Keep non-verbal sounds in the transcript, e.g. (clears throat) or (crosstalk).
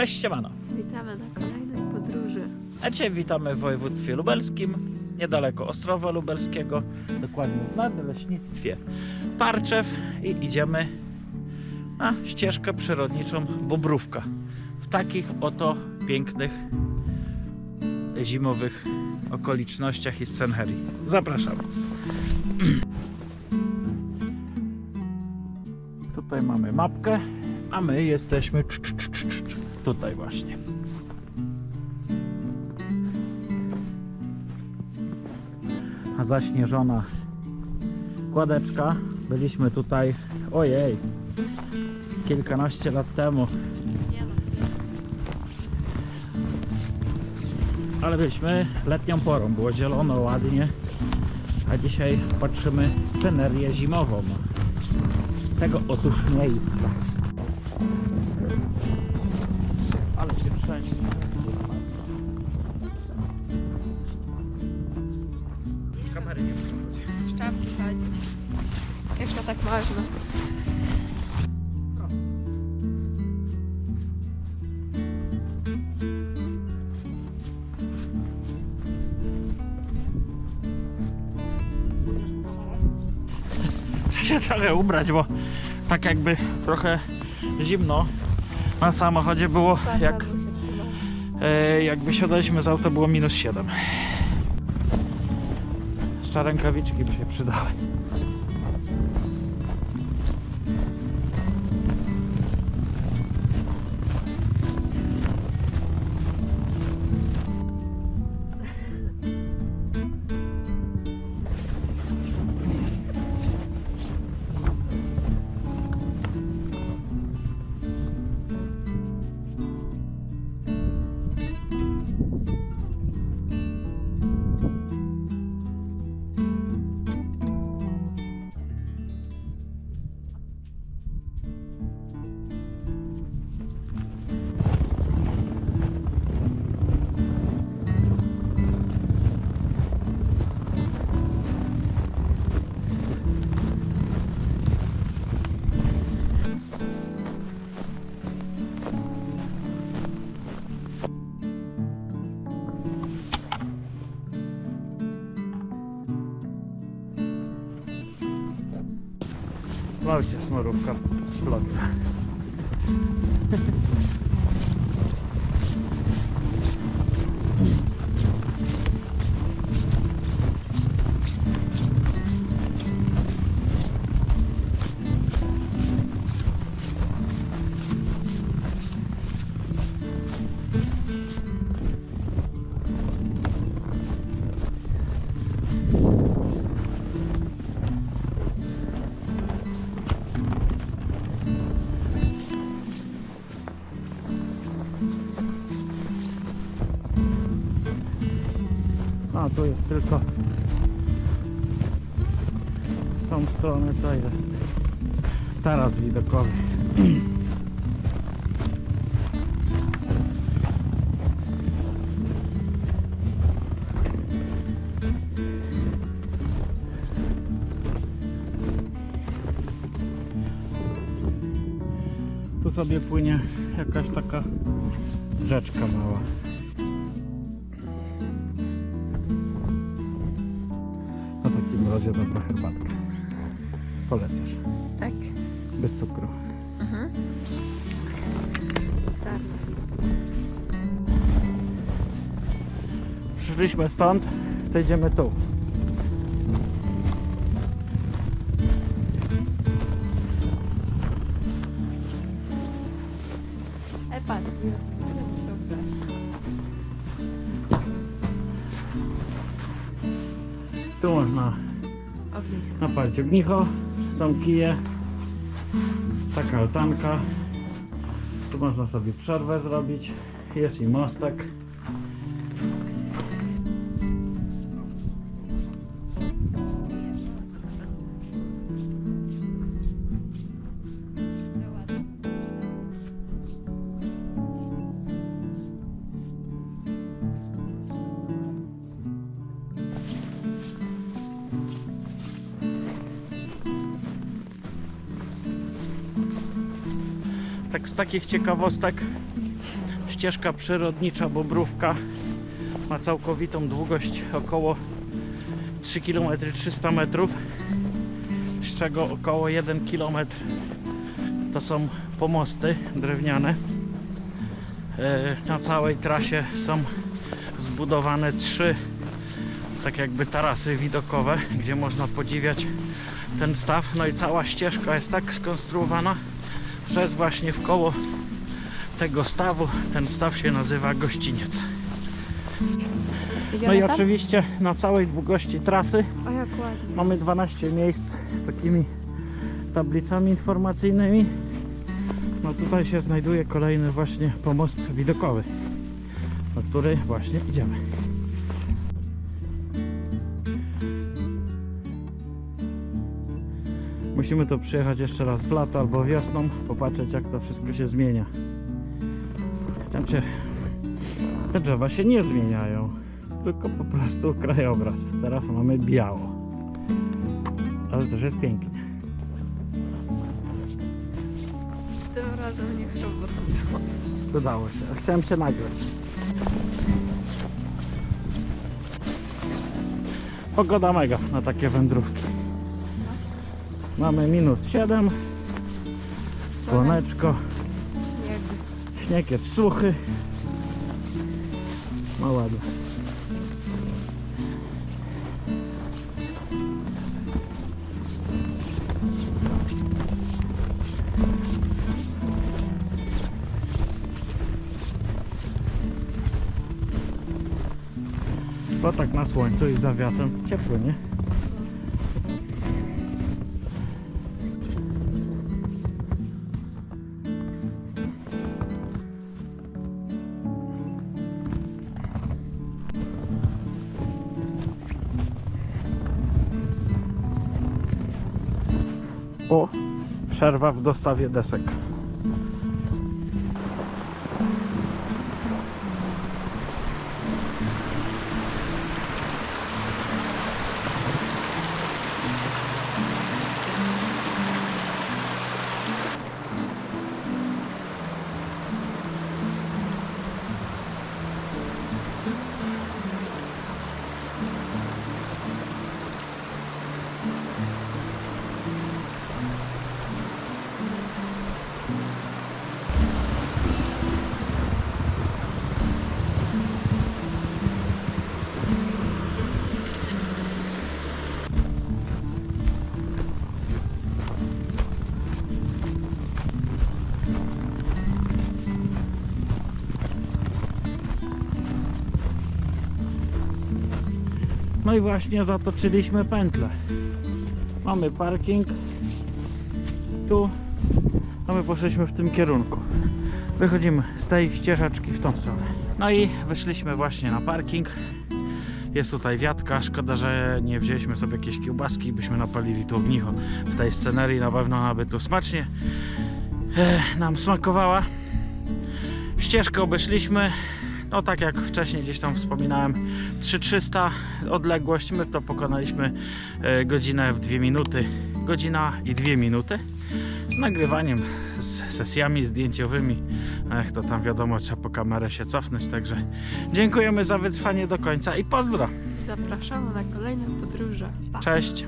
Cześć, siemano. Witamy na kolejnej podróży. A dzisiaj witamy w województwie lubelskim, niedaleko Ostrowa Lubelskiego, dokładnie w nadleśnictwie Parczew i idziemy na ścieżkę przyrodniczą Bobrówka. W takich oto pięknych zimowych okolicznościach i scenerii. Zapraszamy. (clears throat) Tutaj mamy mapkę, a my jesteśmy tutaj właśnie. A zaśnieżona kładeczka. Byliśmy tutaj, ojej, kilkanaście lat temu, ale byliśmy letnią porą, było zielono, ładnie. A dzisiaj patrzymy scenerię zimową tego otóż miejsca. Ale się wszędzie. Kamery nie przychodzi. szczapki sadzić. Jak to tak można? Trzeba się trochę ubrać, bo tak jakby trochę zimno na samochodzie było, jak, e, jak wysiadaliśmy z auta było minus 7. Jeszcze rękawiczki by się przydały. Smarówka w flotce. A tu jest tylko w tą stronę to jest taras widokowy. Tu sobie płynie jakaś taka rzeczka mała. Razie dobra herbatka. Polecasz. Tak. Bez cukru. Mhm. Tak. Przyszliśmy stąd, to idziemy tu. Ej, patrz. Tu można Ognisko. napalić ognicho, są kije, taka altanka. Tu można sobie przerwę zrobić. Jest i mostek. Tak z takich ciekawostek ścieżka przyrodnicza Bobrówka. Ma całkowitą długość około 3 km 300 metrów, z czego około 1 km to są pomosty drewniane. E, Na całej trasie są zbudowane trzy tak jakby tarasy widokowe, gdzie można podziwiać ten staw. No i cała ścieżka jest tak skonstruowana, jest właśnie w koło tego stawu. Ten staw się nazywa Gościniec. No i oczywiście na całej długości trasy mamy 12 miejsc z takimi tablicami informacyjnymi. No tutaj się znajduje kolejny właśnie pomost widokowy, na który właśnie idziemy. Musimy to przyjechać jeszcze raz w lato albo wiosną, popatrzeć jak to wszystko się zmienia. Znaczy, te drzewa się nie zmieniają, tylko po prostu krajobraz. Teraz mamy biało, ale też jest pięknie. Tym razem nie chcę, bo to było. Udało się. Chciałem się nagrać. Pogoda mega na takie wędrówki. Mamy minus 7, słoneczko, Śnieg. jest suchy. No ładnie. Bo tak na słońcu i za wiatrem ciepło, nie? O, przerwa w dostawie desek. No i właśnie zatoczyliśmy pętlę. Mamy parking tu, a my poszliśmy w tym kierunku. Wychodzimy z tej ścieżeczki w tą stronę. No i wyszliśmy właśnie na parking. Jest tutaj wiatka. Szkoda, że nie wzięliśmy sobie jakieś kiełbaski, byśmy napalili tu ognicho w tej scenerii. Na pewno ona by tu smacznie e, nam smakowała. Ścieżkę obeszliśmy. No tak jak wcześniej gdzieś tam wspominałem, 3300 odległość. My to pokonaliśmy e, godzinę w 2 minuty. Godzina i 2 minuty. Z nagrywaniem, z sesjami zdjęciowymi. Ech, to tam wiadomo, trzeba po kamerę się cofnąć. Także dziękujemy za wytrwanie do końca i pozdro. Zapraszamy na kolejne podróże. Pa. Cześć.